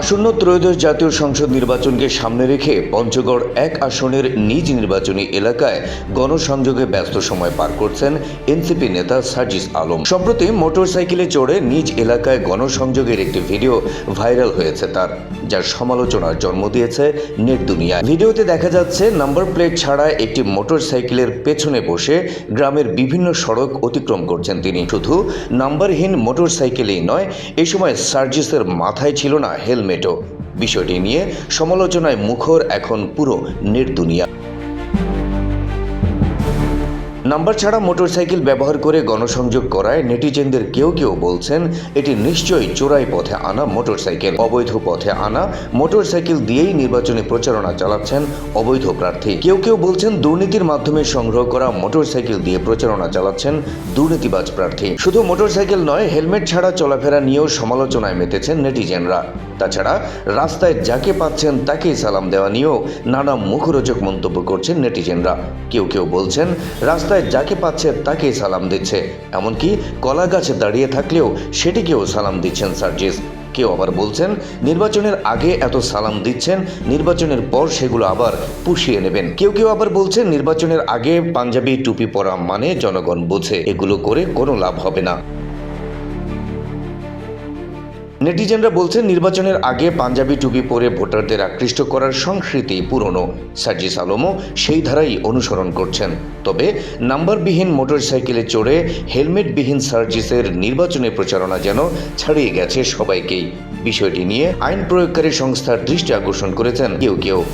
আসন্ন ত্রয়োদশ জাতীয় সংসদ নির্বাচনকে সামনে রেখে পঞ্চগড় এক আসনের নিজ নির্বাচনী এলাকায় গণসংযোগে ব্যস্ত সময় পার করছেন এনসিপি নেতা সার্জিস আলম। সম্প্রতি মোটরসাইকেলে চড়ে নিজ এলাকায় গণসংযোগের একটি ভিডিও ভাইরাল হয়েছে তার, যার সমালোচনার জন্ম দিয়েছে নেট দুনিয়ায়। ভিডিওতে দেখা যাচ্ছে, নাম্বার প্লেট ছাড়া একটি মোটরসাইকেলের পেছনে বসে গ্রামের বিভিন্ন সড়ক অতিক্রম করছেন তিনি। শুধু নাম্বারহীন মোটরসাইকেলেই নয়, এ সময় সার্জিসের মাথায় ছিল না হেলমেটও বিষয়টি নিয়ে সমালোচনায় মুখর এখন পুরো নেট দুনিয়া। নাম্বার ছাড়া মোটরসাইকেল ব্যবহার করে গণসংযোগ করায় নেটিজেনদের কেউ কেউ বলছেন, এটি নিশ্চয়ই চোরাই পথে আনা মোটরসাইকেল। অবৈধ পথে আনা মোটরসাইকেল দিয়েই নির্বাচনী প্রচারণা চালাচ্ছেন অবৈধ প্রার্থী। কেউ কেউ বলছেন, দুর্নীতির মাধ্যমে সংগ্রহ করা মোটরসাইকেল দিয়ে প্রচারণা চালাচ্ছেন দুর্নীতিবাজ প্রার্থী। শুধু মোটরসাইকেল নয়, হেলমেট ছাড়া চলাফেরা নিয়েও সমালোচনায় মেতেছেন নেটিজেনরা। তাছাড়া রাস্তায় যাকে পাচ্ছেন তাকেই সালাম দেওয়া নিয়েও নানা মুখরোচক মন্তব্য করছেন নেটিজেনরা। কেউ কেউ বলছেন, রাস্তায় যাকে পাচ্ছে তাকেই সালাম দিচ্ছে। এমনকি কলা গাছে দাঁড়িয়ে থাকলেও সেটিকেও সালাম দিচ্ছেন সার্জিস। কেউ আবার বলছেন, নির্বাচনের আগে এত সালাম দিচ্ছেন, নির্বাচনের পর সেগুলো আবার পুষিয়ে নেবেন। কেউ কেউ আবার বলছেন, নির্বাচনের আগে পাঞ্জাবি, টুপি পরা মানে জনগণ বোঝে। এগুলো করে কোনো লাভ হবে না। নেটিজেনরা বলছেন নির্বাচনের আগে পাঞ্জাবি টুপি পরে ভোটারদের আকৃষ্ট করার সংস্কৃতি পুরনো। সার্জিস আলমও সেই ধারাই অনুসরণ করছেন। তবে নাম্বারবিহীন মোটরসাইকেলে চড়ে হেলমেটবিহীন সার্জিসের নির্বাচনী প্রচারণা যেন ছাড়িয়ে গেছে সবাইকেই। বিষয়টি নিয়ে আইন প্রয়োগকারী সংস্থার দৃষ্টি আকর্ষণ করেছেন কেউ কেউ।